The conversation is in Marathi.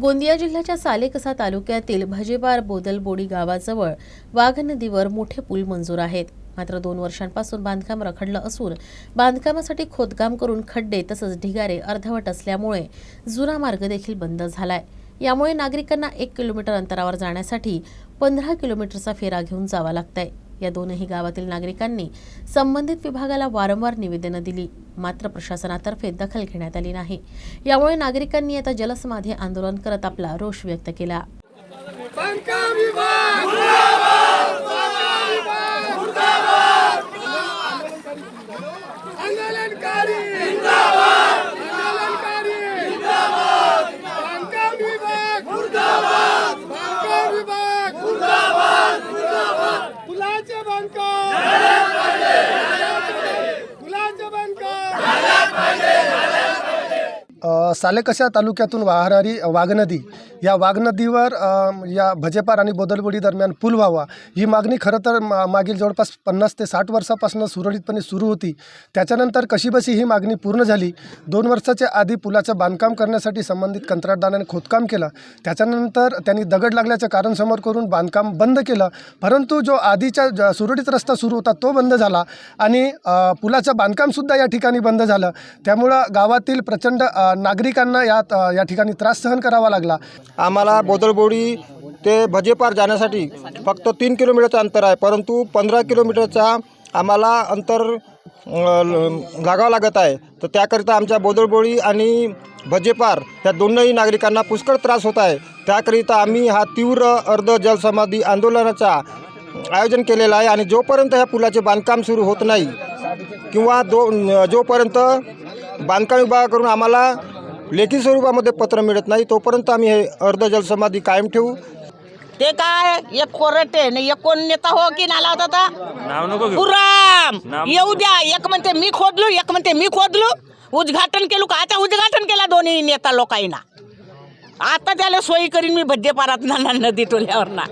गोंदिया जिल्ह्याच्या सालेकसा तालुक्यातील भजेपार बोदलबोडी गावाजवळ वाघ नदीवर मोठे पूल मंजूर आहेत. मात्र दोन वर्षांपासून बांधकाम रखडलं असून बांधकामासाठी खोदकाम करून खड्डे तसंच ढिगारे अर्धवट असल्यामुळे जुना मार्ग देखील बंद झालाय. यामुळे नागरिकांना एक किलोमीटर अंतरावर जाण्यासाठी पंधरा किलोमीटरचा फेरा घेऊन जावा लागतंय. या दोनही गावातील नागरिकांनी संबंधित विभागाला वारंवार निवेदनं दिली. मात्र प्रशासनातर्फे दखल घेण्यात आली नाही. यामुळे नागरिकांनी आता जलसमाधी आंदोलन करत आपला रोष व्यक्त केला. आंदोलनकारी बांधकाम विभाग बांधकाम विभाग फुलाचे बांधकाम फुलाचे बांधकाम अ, सालेकशा तालुक्यातून वाहणारी वाघनदी या वाघनदीवर या भजेपार आणि बोदलबुडी दरम्यान पूल व्हावा. ही मागणी खरं तर मा मागील जवळपास पन्नास ते साठ वर्षापासून सुरळीतपणे सुरू होती. त्याच्यानंतर कशीबशी ही मागणी पूर्ण झाली? दोन वर्षाच्या आधी पुलाचं बांधकाम करण्यासाठी संबंधित कंत्राटदाराने खोदकाम केलं. त्याच्यानंतर त्यांनी दगड लागल्याचं कारण समोर करून बांधकाम बंद केलं. परंतु जो आधीच्या ज सुरळीत रस्ता सुरू होता तो बंद झाला आणि पुलाचं बांधकामसुद्धा या ठिकाणी बंद झालं. त्यामुळं गावातील प्रचंड नागरिकांना यात या ठिकाणी त्रास सहन करावा लागला. आम्हाला बोदलबोडी ते भजेपार जाण्यासाठी फक्त तीन किलोमीटरचं अंतर आहे परंतु पंधरा किलोमीटरचा आम्हाला अंतर ल- लागावं लागत आहे. तर त्याकरिता आमच्या बोदळबोळी आणि भजेपार या दोनही नागरिकांना पुष्कळ त्रास होत आहे. त्याकरिता आम्ही हा तीव्र अर्ध जलसमाधी आंदोलनाचा आयोजन केलेलं आहे आणि जोपर्यंत ह्या पुलाचे बांधकाम सुरू होत नाही किंवा दो जोपर्यंत बांधकाम विभागाकडून आम्हाला लेखी स्वरूपामध्ये पत्र मिळत नाही. तोपर्यंत आम्ही हे अर्ध जलसमाधी कायम ठेवू. ते काय? एक कोरट आणि एक कोण नेता हो की नाला होता आता? नाव नको घेऊ. पुराम! नाम- येऊ द्या. एक म्हणते मी खोदलो एक म्हणते मी खोदलो. उद्घाटन केलो का? आता उद्घाटन केला दोन्ही नेता लोकांना. आता त्याला सोयी करीन मी भद्दे पारात ना नदी टोल्यावर ना